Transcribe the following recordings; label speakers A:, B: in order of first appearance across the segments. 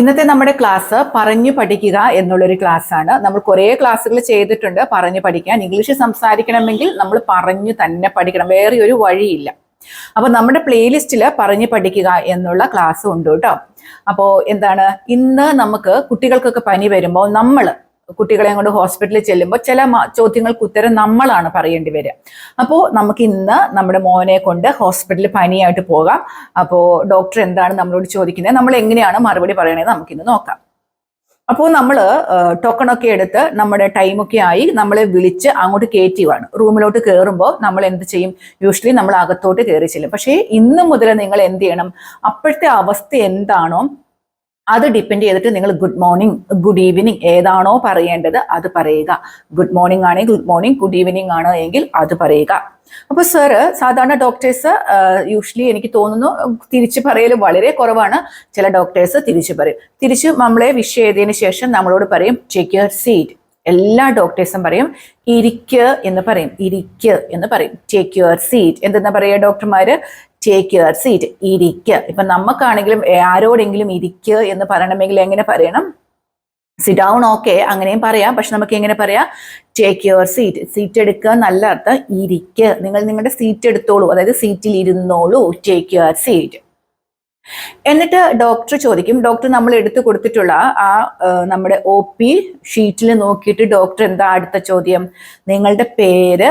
A: ഇന്നത്തെ നമ്മുടെ ക്ലാസ് പറഞ്ഞു പഠിക്കുക എന്നുള്ളൊരു ആണ്. നമ്മൾ കുറേ ക്ലാസ്സുകൾ ചെയ്തിട്ടുണ്ട് പറഞ്ഞു പഠിക്കാൻ. ഇംഗ്ലീഷ് സംസാരിക്കണമെങ്കിൽ നമ്മൾ പറഞ്ഞു തന്നെ പഠിക്കണം. വേറെ ഒരു വഴിയില്ല. അപ്പോൾ നമ്മുടെ പ്ലേലിസ്റ്റിൽ പറഞ്ഞു പഠിക്കുക എന്നുള്ള ക്ലാസ് ഉണ്ട് കേട്ടോ. അപ്പോൾ എന്താണ്? ഇന്ന് നമുക്ക് കുട്ടികൾക്കൊക്കെ പനി വരുമ്പോൾ നമ്മൾ കുട്ടികളെ കൊണ്ട് ഹോസ്പിറ്റലിൽ ചെല്ലുമ്പോൾ ചില ചോദ്യങ്ങൾക്ക് ഉത്തരം നമ്മളാണ് പറയേണ്ടി വരിക. അപ്പോൾ നമുക്ക് ഇന്ന് നമ്മുടെ മോനെ കൊണ്ട് ഹോസ്പിറ്റലിൽ പനിയായിട്ട് പോകാം. അപ്പോൾ ഡോക്ടർ എന്താണ് നമ്മളോട് ചോദിക്കുന്നത്? നമ്മൾ എങ്ങനെയാണ് മറുപടി പറയണത് നമുക്കിന്ന് നോക്കാം. അപ്പോൾ നമ്മൾ ടോക്കണൊക്കെ എടുത്ത് നമ്മുടെ ടൈമൊക്കെ ആയി നമ്മളെ വിളിച്ച് അങ്ങോട്ട് കയറ്റിയാണ് റൂമിലോട്ട് കയറുമ്പോൾ നമ്മൾ എന്ത് ചെയ്യും? യൂഷ്വലി നമ്മൾ അകത്തോട്ട് കയറി ചെല്ലും. പക്ഷേ ഇന്ന് മുതൽ നിങ്ങൾ എന്ത് ചെയ്യണം? അപ്പോഴത്തെ അവസ്ഥ എന്താണോ അത് ഡിപ്പെൻഡ് ചെയ്തിട്ട് നിങ്ങൾ ഗുഡ് മോർണിംഗ് ഗുഡ് ഈവനിങ് ഏതാണോ പറയേണ്ടത് അത് പറയുക. ഗുഡ് മോർണിംഗ് ആണെങ്കിൽ ഗുഡ് മോർണിംഗ് ഗുഡ് ഈവനിങ് ആണ് എങ്കിൽ അത് പറയുക. അപ്പൊ സാറ് സാധാരണ ഡോക്ടേഴ്സ് യൂഷ്വലി എനിക്ക് തോന്നുന്നു തിരിച്ചു പറയൽ വളരെ കുറവാണ്. ചില ഡോക്ടേഴ്സ് തിരിച്ചു പറയും. തിരിച്ച് നമ്മളെ വിഷ് ചെയ്തതിന് ശേഷം നമ്മളോട് പറയും ചെക്ക് യുവർ സീറ്റ് എല്ലാ ഡോക്ടേഴ്സും പറയും ഇരിക്ക് എന്ന് പറയും. ഇരിക്ക് എന്ന് പറയും. ടേക്ക് യുവർ സീറ്റ് എന്തെന്നാ പറയുക ഡോക്ടർമാര് ടേക്ക് യുവർ സീറ്റ് ഇരിക്ക. ഇപ്പൊ നമുക്കാണെങ്കിലും ആരോടെങ്കിലും ഇരിക്ക എന്ന് പറയണമെങ്കിൽ എങ്ങനെ പറയണം? സിറ്റ് ഡൗൺ ഓക്കെ അങ്ങനെയും പറയാം. പക്ഷെ നമുക്ക് എങ്ങനെ പറയാം? ടേക്ക് യുവർ സീറ്റ് സീറ്റ് എടുക്കുക നല്ല അർത്ഥം ഇരിക്ക്. നിങ്ങൾ നിങ്ങളുടെ സീറ്റ് എടുത്തോളൂ. അതായത് സീറ്റിൽ ഇരുന്നോളൂ. ടേക്ക് യുവർ സീറ്റ് എന്നിട്ട് ഡോക്ടർ ചോദിക്കും ഡോക്ടർ നമ്മൾ എടുത്തു കൊടുത്തിട്ടുള്ള ആ നമ്മുടെ ഒ പി ഷീറ്റിൽ നോക്കിയിട്ട് ഡോക്ടർ എന്താ അടുത്ത ചോദ്യം? നിങ്ങളുടെ പേര്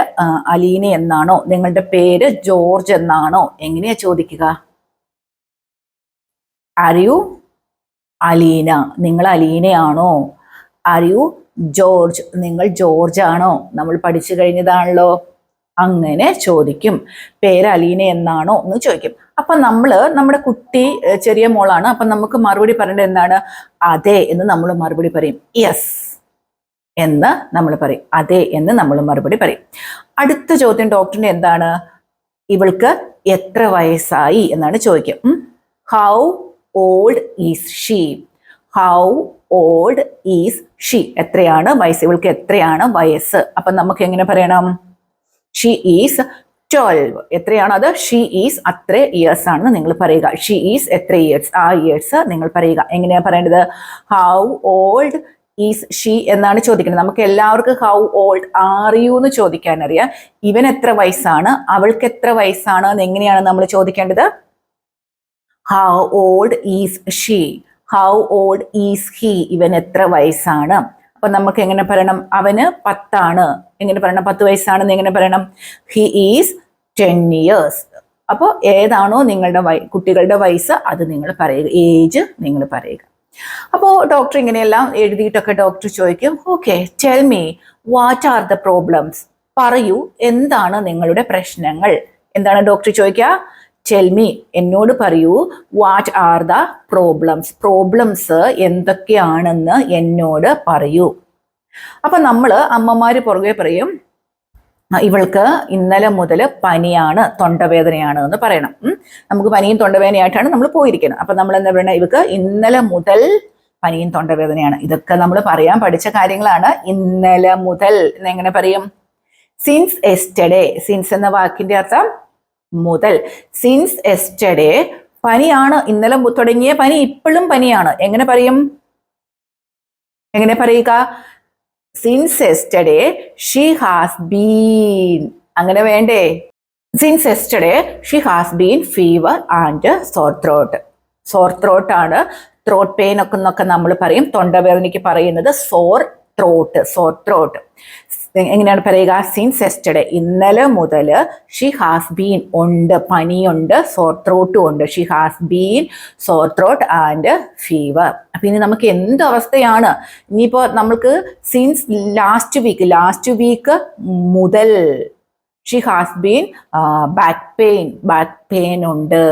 A: അലീന എന്നാണോ? നിങ്ങളുടെ പേര് ജോർജ് എന്നാണോ? എങ്ങനെയാ ചോദിക്കുക? അറിയൂ അലീന? നിങ്ങൾ അലീനയാണോ? അറിയൂ ജോർജ്? നിങ്ങൾ ജോർജ് ആണോ? നമ്മൾ പഠിച്ചു കഴിഞ്ഞതാണല്ലോ. അങ്ങനെ ചോദിക്കും. പേര് അലീന എന്നാണോ? എന്ന് ചോദിക്കും. അപ്പൊ നമ്മൾ നമ്മുടെ കുട്ടി ചെറിയ മോളാണ്. അപ്പൊ നമുക്ക് മറുപടി പറയേണ്ടത് എന്താണ്? അതെ എന്ന് നമ്മൾ മറുപടി പറയും. യെസ് എന്ന് നമ്മൾ പറയും. അതെ എന്ന് നമ്മൾ മറുപടി പറയും. അടുത്ത ചോദ്യം ഡോക്ടറിന് എന്താണ്? ഇവൾക്ക് എത്ര വയസ്സായി എന്നാണ് ചോദിക്കും how old is she how old is she എത്രയാണ് വയസ്സ്? ഇവൾക്ക് എത്രയാണ് വയസ്സ്? അപ്പൊ നമുക്ക് എങ്ങനെ പറയണം? ഷീ ഈസ് ട്വൽവ് എത്രയാണോ അത്? ഷീ ഈസ് അത്ര ഇയേഴ്സ് ആണെന്ന് നിങ്ങൾ പറയുക. ഷീ ഈസ് എത്ര ഇയേഴ്സ് ആ ഇയേഴ്സ് നിങ്ങൾ പറയുക. എങ്ങനെയാണ് പറയേണ്ടത്? ഹൗ ഓൾഡ് ഈസ് ഷീ എന്നാണ് ചോദിക്കുന്നത്. നമുക്ക് എല്ലാവർക്കും ഹൗ ഓൾഡ് ആർ യു എന്ന് ചോദിക്കാൻ അറിയാം ഇവൻ എത്ര വയസ്സാണ്? അവൾക്ക് എത്ര വയസ്സാണ്? എന്ന് എങ്ങനെയാണ് നമ്മൾ ചോദിക്കേണ്ടത്? How old is she how old is he ഇവൻ എത്ര വയസ്സാണ്? അപ്പൊ നമുക്ക് എങ്ങനെ പറയണം? അവന് പത്താണ്. എങ്ങനെ പറയണം? പത്ത് വയസ്സാണെന്ന് എങ്ങനെ പറയണം? ഹി ഈസ് ടെൻ ഇയേഴ്സ് അപ്പോൾ ഏതാണോ നിങ്ങളുടെ വയ കുട്ടികളുടെ വയസ്സ് അത് നിങ്ങൾ പറയുക. ഏജ് നിങ്ങൾ പറയുക. അപ്പോൾ ഡോക്ടർ ഇങ്ങനെയെല്ലാം എഴുതിയിട്ടൊക്കെ ഡോക്ടർ ചോദിക്കും okay tell me what are the problems പറയൂ എന്താണ് നിങ്ങളുടെ പ്രശ്നങ്ങൾ? എന്താണ് ഡോക്ടർ ചോദിക്കുക? ടെൽ മീ എന്നോട് പറയൂ what are the problems problems എന്തൊക്കെയാണെന്ന് എന്നോട് പറയൂ. അപ്പൊ നമ്മൾ അമ്മമാര് പുറകെ പറയും "ആ, ഇവൾക്ക് ഇന്നലെ മുതൽ പനിയാണ് തൊണ്ടവേദനയാണ് എന്ന് പറയണം. നമുക്ക് പനിയും തൊണ്ടവേദനയായിട്ടാണ് നമ്മൾ പോയിരിക്കുന്നത്. അപ്പൊ നമ്മൾ എന്താ പറയുക ഇവക്ക് ഇന്നലെ മുതൽ പനിയും തൊണ്ടവേദനയാണ്. ഇതൊക്കെ നമ്മൾ പറയാൻ പഠിച്ച കാര്യങ്ങളാണ്. ഇന്നലെ മുതൽ എന്നെങ്ങനെ പറയും? സിൻസ് എസ്റ്റഡേ സിൻസ് എന്ന വാക്കിന്റെ അർത്ഥം മുതൽ. സിൻസ് എസ്റ്റഡേ പനിയാണ്. ഇന്നലെ തുടങ്ങിയ പനി ഇപ്പോഴും പനിയാണ്. എങ്ങനെ പറയും? എങ്ങനെ പറയുക? Since yesterday she has been അങ്ങനെ വേണ്ടേ? Since yesterday she has been fever and sore throat sore throat ആണ്. ത്രോട്ട് പെയിൻ ഒക്കെ എന്നൊക്കെ നമ്മൾ പറയും. തൊണ്ടവേദനയ്ക്ക് പറയുന്നത് സോർ ത്രോട്ട് സോർ ത്രോട്ട് എങ്ങനെയാണ് പറയുക? സിൻസ് എസ്റ്റഡേ ഇന്നലെ മുതൽ ഷീ ഹാസ് ബീൻ ഉണ്ട് പനിയുണ്ട് സോർ ത്രോട്ടും ഉണ്ട്. She has been sore throat and fever അപ്പം ഇനി നമുക്ക് എന്ത് അവസ്ഥയാണ്? ഇനിയിപ്പോൾ നമ്മൾക്ക് since last week last week മുതൽ she has been back pain back pain ഉണ്ട്.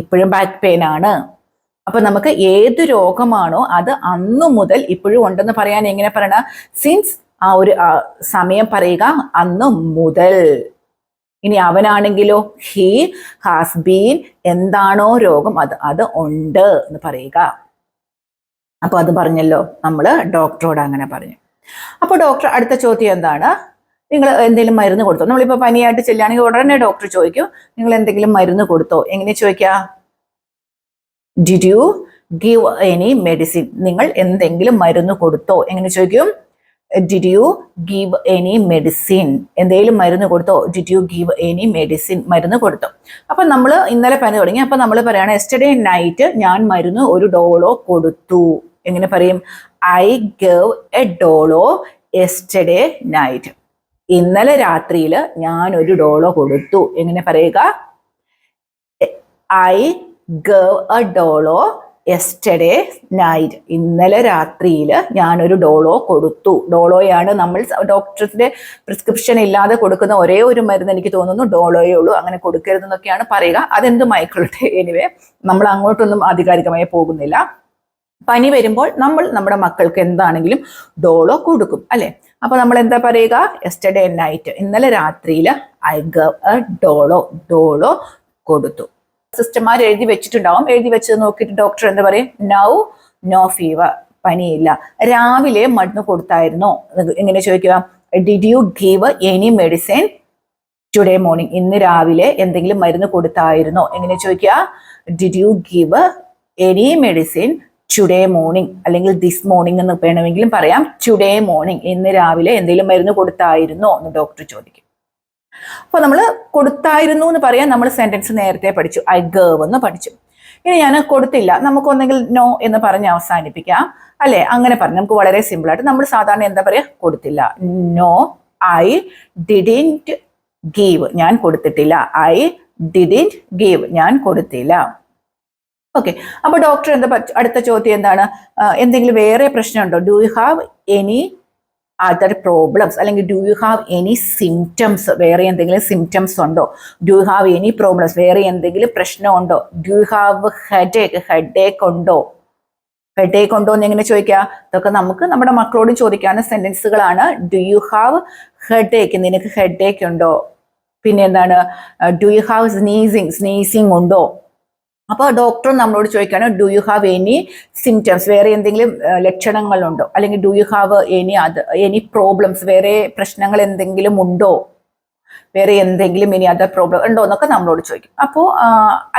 A: ഇപ്പോഴും ബാക്ക് പെയിൻ ആണ്. അപ്പൊ നമുക്ക് ഏത് രോഗമാണോ അത് അന്നു മുതൽ ഇപ്പോഴും ഉണ്ടെന്ന് പറയാൻ എങ്ങനെ പറയണ? സിൻസ് ആ ഒരു സമയം പറയുക അന്ന് മുതൽ. ഇനി അവനാണെങ്കിലോ? He has been. എന്താണോ രോഗം? അത് അത് ഉണ്ട് എന്ന് പറയുക. അപ്പൊ അത് പറഞ്ഞല്ലോ നമ്മൾ ഡോക്ടറോട് അങ്ങനെ പറഞ്ഞു. അപ്പൊ ഡോക്ടർ അടുത്ത ചോദ്യം എന്താണ്? നിങ്ങൾ എന്തെങ്കിലും മരുന്ന് കൊടുത്തോ? നമ്മളിപ്പോൾ പനിയായിട്ട് ചെല്ലുകയാണെങ്കിൽ ഉടനെ ഡോക്ടർ ചോദിക്കും നിങ്ങൾ എന്തെങ്കിലും മരുന്ന് കൊടുത്തോ? എങ്ങനെ ചോദിക്കുക? Did you give any medicine നിങ്ങൾ എന്തെങ്കിലും മരുന്ന് കൊടുത്തോ? എങ്ങനെ ചോദിക്കും? Did you give any medicine എന്തെങ്കിലും മരുന്ന് കൊടുത്തോ? Did you give any medicine മരുന്ന് കൊടുത്തോ. അപ്പം നമ്മൾ ഇന്നലെ പനി തുടങ്ങി. അപ്പം നമ്മൾ പറയുകയാണ് എസ്റ്റർഡേ നൈറ്റ് ഞാൻ മരുന്ന് ഒരു ഡോളോ കൊടുത്തു. എങ്ങനെ പറയും? I gave a Dolo yesterday night ഇന്നലെ രാത്രിയിൽ ഞാൻ ഒരു ഡോളോ കൊടുത്തു. എങ്ങനെ പറയുക? I gave a Dolo yesterday night ഇന്നലെ രാത്രിയിൽ ഞാനൊരു ഡോളോ കൊടുത്തു. ഡോളോയാണ് നമ്മൾ ഡോക്ടർസിന്റെ പ്രിസ്ക്രിപ്ഷൻ ഇല്ലാതെ കൊടുക്കുന്ന ഒരേ ഒരു മരുന്ന് എനിക്ക് തോന്നുന്നു ഡോളോയേ ഉള്ളൂ. അങ്ങനെ കൊടുക്കരുതെന്നൊക്കെയാണ് പറയുക. അതെന്ത് ആയിക്കൊള്ളട്ടെ എനിവേ നമ്മൾ അങ്ങോട്ടൊന്നും ആധികാരികമായി പോകുന്നില്ല. പനി വരുമ്പോൾ നമ്മൾ നമ്മുടെ മക്കൾക്ക് എന്താണെങ്കിലും ഡോളോ കൊടുക്കും അല്ലെ? അപ്പൊ നമ്മൾ എന്താ പറയുക? എസ്റ്റർഡേ നൈറ്റ് ഇന്നലെ രാത്രിയിൽ I gave a Dolo Dolo കൊടുത്തു. സിസ്റ്റർമാർ എഴുതി വെച്ചിട്ടുണ്ടാവും. എഴുതി വെച്ചത് നോക്കിയിട്ട് ഡോക്ടർ എന്താ പറയും? നൗ നോ ഫീവർ പനിയില്ല. രാവിലെ മരുന്ന് കൊടുത്തായിരുന്നോ? എങ്ങനെ ചോദിക്കുക. Did you give any medicine today morning ഇന്ന് രാവിലെ എന്തെങ്കിലും മരുന്ന് കൊടുത്തായിരുന്നോ? എങ്ങനെ ചോദിക്കുക. Did you give any medicine today morning അല്ലെങ്കിൽ ദിസ് മോർണിംഗ് എന്ന് വേണമെങ്കിലും പറയാം. ടുഡേ മോർണിംഗ് ഇന്ന് രാവിലെ എന്തെങ്കിലും മരുന്ന് കൊടുത്തായിരുന്നോ? എന്ന് ഡോക്ടർ ചോദിക്കും. അപ്പൊ നമ്മൾ കൊടുത്തായിരുന്നു എന്ന് പറയാൻ നമ്മൾ സെന്റൻസ് നേരത്തെ പഠിച്ചു. ഐ ഗേവ് എന്ന് പഠിച്ചു. ഇനി ഞാൻ കൊടുത്തില്ല. നമുക്ക് ഒന്നെങ്കിൽ നോ എന്ന് പറഞ്ഞ് അവസാനിപ്പിക്കാം. അല്ലെ? അങ്ങനെ പറഞ്ഞു. നമുക്ക് വളരെ സിമ്പിൾ ആയിട്ട് നമ്മൾ സാധാരണ എന്താ പറയാ? കൊടുത്തില്ല. നോ ഐ ഡിഡിന്റ് ഗീവ് ഞാൻ കൊടുത്തിട്ടില്ല. ഐ ഡിഡിന്റ് ഗീവ് ഞാൻ കൊടുത്തില്ല. ഓക്കെ അപ്പൊ ഡോക്ടർ എന്താ അടുത്ത ചോദ്യം എന്താണ്? എന്തെങ്കിലും വേറെ പ്രശ്നമുണ്ടോ? Do you have any other problems അല്ലെങ്കിൽ do you have any symptoms വേറെ എന്തെങ്കിലും സിംറ്റംസ് ഉണ്ടോ? Do you have any problems വേറെ എന്തെങ്കിലും പ്രശ്നമുണ്ടോ do you have headache headache ഉണ്ടോ? ഹെഡ് ഏക്ക് ഉണ്ടോ എന്ന് എങ്ങനെ ചോദിക്കുക ഇതൊക്കെ നമുക്ക് നമ്മുടെ മക്കളോട് ചോദിക്കാവുന്ന സെന്റൻസുകളാണ് do you have headache നിനക്ക് ഹെഡ് ഏക്ക് ഉണ്ടോ? പിന്നെ എന്താണ്? Do you have sneezing sneezing ഉണ്ടോ? അപ്പോൾ ഡോക്ടർ നമ്മളോട് ചോദിക്കുകയാണ് do you have any symptoms വേറെ എന്തെങ്കിലും ലക്ഷണങ്ങളുണ്ടോ? അല്ലെങ്കിൽ ഡു യു ഹാവ് എനി അത് എനി പ്രോബ്ലംസ് വേറെ പ്രശ്നങ്ങൾ എന്തെങ്കിലും ഉണ്ടോ? വേറെ എന്തെങ്കിലും ഇനി അതർ പ്രോബ്ലം ഉണ്ടോ എന്നൊക്കെ നമ്മളോട് ചോദിക്കും. അപ്പോൾ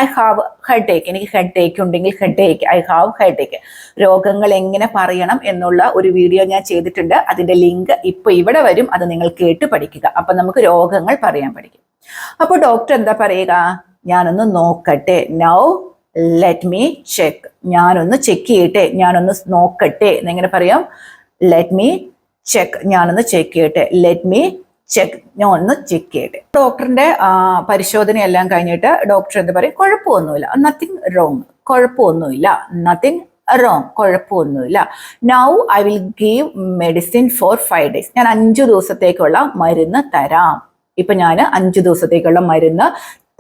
A: ഐ ഹാവ് ഹെഡ് ഏക്ക് എനിക്ക് ഹെഡ് ഏക്ക് ഉണ്ടെങ്കിൽ headache I have headache രോഗങ്ങൾ എങ്ങനെ പറയണം എന്നുള്ള ഒരു വീഡിയോ ഞാൻ ചെയ്തിട്ടുണ്ട്. അതിന്റെ ലിങ്ക് ഇപ്പൊ ഇവിടെ വരും. അത് നിങ്ങൾ കേട്ട് പഠിക്കുക. അപ്പൊ നമുക്ക് രോഗങ്ങൾ പറയാൻ പഠിക്കും. അപ്പോൾ ഡോക്ടർ എന്താ പറയുക? ഞാനൊന്ന് നോക്കട്ടെ. നൗ ലെറ്റ് മീ ചെക്ക് ഞാനൊന്ന് ചെക്ക് ചെയ്യട്ടെ. ഞാനൊന്ന് നോക്കട്ടെ. എന്നെങ്ങനെ പറയാം? ലെറ്റ് മീ ചെക്ക് ഞാനൊന്ന് ചെക്ക് ചെയ്യട്ടെ. ലെറ്റ് മീ ചെക്ക് ഞാൻ ഒന്ന് ചെക്ക് ചെയ്യട്ടെ. ഡോക്ടറിന്റെ പരിശോധന പരിശോധനയെല്ലാം കഴിഞ്ഞിട്ട് ഡോക്ടർ എന്താ പറയും? കുഴപ്പമൊന്നുമില്ല. നത്തിങ് റോങ് കുഴപ്പമൊന്നുമില്ല. നത്തിങ് റോങ് കുഴപ്പമൊന്നുമില്ല. Now I will give medicine for five days ഞാൻ അഞ്ചു ദിവസത്തേക്കുള്ള മരുന്ന് തരാം. ഇപ്പൊ ഞാൻ അഞ്ചു ദിവസത്തേക്കുള്ള മരുന്ന്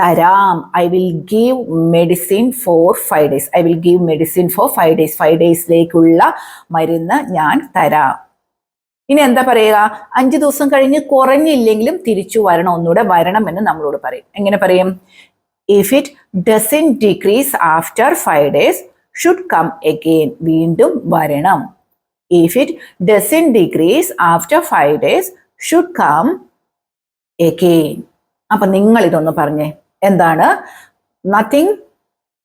A: തരാം. I will give medicine for five days I will give medicine for five days five ഡേയ്സിലേക്കുള്ള മരുന്ന് ഞാൻ തരാം. ഇനി എന്താ പറയുക? അഞ്ചു ദിവസം കഴിഞ്ഞ് കുറഞ്ഞില്ലെങ്കിലും തിരിച്ചു വരണം. ഒന്നുകൂടെ വരണം എന്ന് നമ്മളോട് പറയും. എങ്ങനെ പറയും? If it doesn't decrease after five days should come again വീണ്ടും വരണം. If it doesn't decrease after five days should come again അപ്പൊ നിങ്ങൾ ഇതൊന്ന് പറഞ്ഞേ. എന്താണ്? നത്തിങ്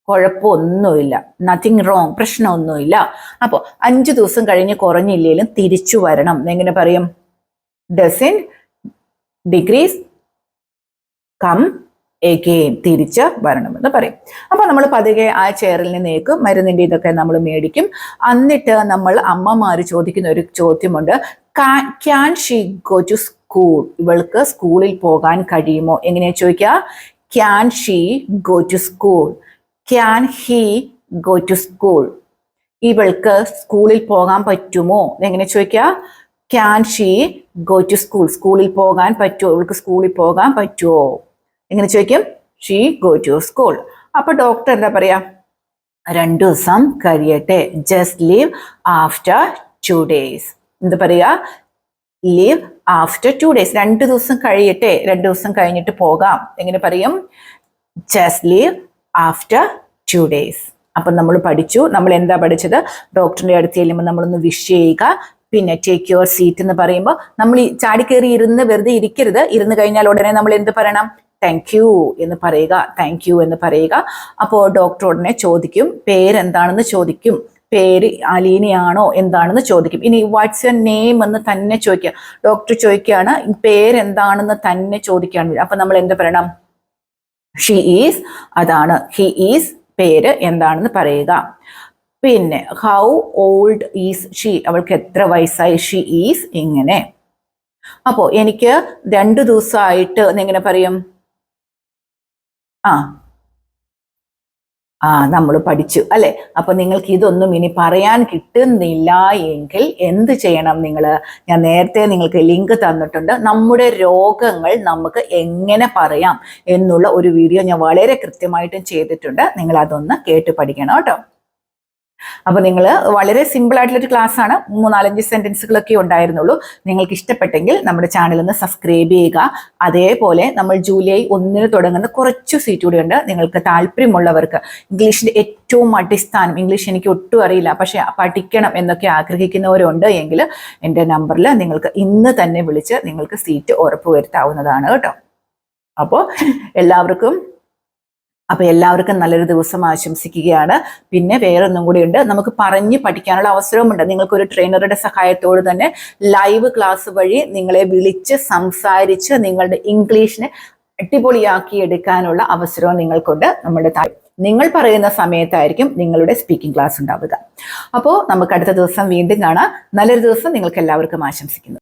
A: കുഴപ്പമൊന്നുമില്ല. നത്തിങ് റോങ് പ്രശ്നമൊന്നുമില്ല. അപ്പോൾ അഞ്ച് ദിവസം കഴിഞ്ഞ് കുറഞ്ഞില്ലെങ്കിലും തിരിച്ചു വരണം. എങ്ങനെ പറയും? ഡസിൻ ഡിഗ്രീസ് കം എഗെയിൻ തിരിച്ച് വരണമെന്ന് പറയും. അപ്പോൾ നമ്മൾ പതുകെ ആ ചെയറിൽ നിന്നേക്ക് മരുന്നിന്റെ ഇതൊക്കെ നമ്മൾ മേടിക്കും. എന്നിട്ട് നമ്മൾ അമ്മമാർ ചോദിക്കുന്ന ഒരു ചോദ്യമുണ്ട്. Can she go to school ഇവൾക്ക് സ്കൂളിൽ പോകാൻ കഴിയുമോ? എങ്ങനെയാ ചോദിക്കുക? Can she go to school can he go to school ഇവൾക്ക് സ്കൂളിൽ പോകാൻ പറ്റുമോ? എങ്ങനെ ചോദിക്കുക can she go to school സ്കൂളിൽ പോകാൻ പറ്റുമോ ഇവൾക്ക് സ്കൂളിൽ പോകാൻ പറ്റുമോ എങ്ങനെ ചോദിക്കും? ഷീ ഗോ ടു സ്കൂൾ അപ്പൊ ഡോക്ടർ എന്താ പറയാ? രണ്ടു ദിവസം കഴിയട്ടെ. Just leave after two days എന്താ പറയാ? ലീവ് ആഫ്റ്റർ ടു ഡേയ്സ് രണ്ട് ദിവസം കഴിയട്ടെ രണ്ട് ദിവസം കഴിഞ്ഞിട്ട് പോകാം. എങ്ങനെ പറയും? Just leave after two days അപ്പം നമ്മൾ പഠിച്ചു. നമ്മൾ എന്താ പഠിച്ചത്? ഡോക്ടറിന്റെ അടുത്ത് ചെല്ലുമ്പോൾ നമ്മളൊന്ന് വിഷ് ചെയ്യുക. പിന്നെ ടേക്ക് യുവർ സീറ്റ് എന്ന് പറയുമ്പോൾ നമ്മൾ ചാടിക്കേറി ഇരുന്ന് വെറുതെ ഇരിക്കരുത്. ഇരുന്ന് കഴിഞ്ഞാൽ ഉടനെ നമ്മൾ എന്ത് പറയണം? താങ്ക് യു എന്ന് പറയുക. താങ്ക് യു എന്ന് പറയുക. അപ്പോൾ ഡോക്ടർ ഉടനെ ചോദിക്കും. പേരെന്താണെന്ന് ചോദിക്കും. പേര് അലീനയാണോ എന്താണെന്ന് ചോദിക്കും. ഇനി വാട്ട്സ് യുവർ നെയിം എന്ന് തന്നെ ചോദിക്കുക. ഡോക്ടർ ചോദിക്കുകയാണ് പേരെന്താണെന്ന് തന്നെ ചോദിക്കുകയാണ്. അപ്പൊ നമ്മൾ എന്ത് പറയണം? ഷീ ഈസ് അതാണ്. ഹി ഈസ് പേര് എന്താണെന്ന് പറയുക. പിന്നെ ഹൗ ഓൾഡ് ഈസ് ഷീ അവൾക്ക് എത്ര വയസ്സായി? ഷീ ഈസ് ഇങ്ങനെ. അപ്പോൾ എനിക്ക് രണ്ടു ദിവസമായിട്ട് എങ്ങനെ പറയും? ആ ആ നമ്മൾ പഠിച്ചു അല്ലെ? അപ്പൊ നിങ്ങൾക്ക് ഇതൊന്നും ഇനി പറയാൻ കിട്ടുന്നില്ല എങ്കിൽ എന്ത് ചെയ്യണം നിങ്ങൾ ഞാൻ നേരത്തെ നിങ്ങൾക്ക് ലിങ്ക് തന്നിട്ടുണ്ട്. നമ്മുടെ രോഗങ്ങൾ നമുക്ക് എങ്ങനെ പറയാം എന്നുള്ള ഒരു വീഡിയോ ഞാൻ വളരെ കൃത്യമായിട്ടും ചെയ്തിട്ടുണ്ട്. നിങ്ങൾ അതൊന്ന് കേട്ട് പഠിക്കണം കേട്ടോ. അപ്പൊ നിങ്ങൾ വളരെ സിമ്പിൾ ആയിട്ടുള്ള ഒരു ക്ലാസ് ആണ്. മൂന്നാലഞ്ച് സെന്റൻസുകളൊക്കെ ഉണ്ടായിരുന്നുള്ളൂ. നിങ്ങൾക്ക് ഇഷ്ടപ്പെട്ടെങ്കിൽ നമ്മുടെ ചാനൽ ഒന്ന് സബ്സ്ക്രൈബ് ചെയ്യുക. അതേപോലെ നമ്മൾ ജൂലൈ ഒന്നിന് തുടങ്ങുന്ന കുറച്ച് സീറ്റ് കൂടി ഉണ്ട്. നിങ്ങൾക്ക് താല്പര്യമുള്ളവർക്ക് ഇംഗ്ലീഷിന്റെ ഏറ്റവും അടിസ്ഥാനം ഇംഗ്ലീഷ് എനിക്ക് ഒട്ടും അറിയില്ല പക്ഷെ പഠിക്കണം എന്നൊക്കെ ആഗ്രഹിക്കുന്നവരുണ്ട് എങ്കിൽ എന്റെ നമ്പറിൽ നിങ്ങൾക്ക് ഇന്ന് തന്നെ വിളിച്ച് നിങ്ങൾക്ക് സീറ്റ് ഉറപ്പുവരുത്താവുന്നതാണ് കേട്ടോ. അപ്പോൾ എല്ലാവർക്കും അപ്പൊ എല്ലാവർക്കും നല്ലൊരു ദിവസം ആശംസിക്കുകയാണ്. പിന്നെ വേറൊന്നും കൂടി ഉണ്ട്. നമുക്ക് പറഞ്ഞ് പഠിക്കാനുള്ള അവസരവുമുണ്ട്. നിങ്ങൾക്ക് ഒരു ട്രെയിനറുടെ സഹായത്തോട് തന്നെ ലൈവ് ക്ലാസ് വഴി നിങ്ങളെ വിളിച്ച് സംസാരിച്ച് നിങ്ങളുടെ ഇംഗ്ലീഷിനെ അടിപൊളിയാക്കി എടുക്കാനുള്ള അവസരവും നിങ്ങൾക്കുണ്ട്. നമ്മുടെ നിങ്ങൾ പറയുന്ന സമയത്തായിരിക്കും നിങ്ങളുടെ സ്പീക്കിംഗ് ക്ലാസ് ഉണ്ടാവുക. അപ്പോൾ നമുക്ക് അടുത്ത ദിവസം വീണ്ടും കാണാം. നല്ലൊരു ദിവസം നിങ്ങൾക്ക് എല്ലാവർക്കും ആശംസിക്കുന്നു.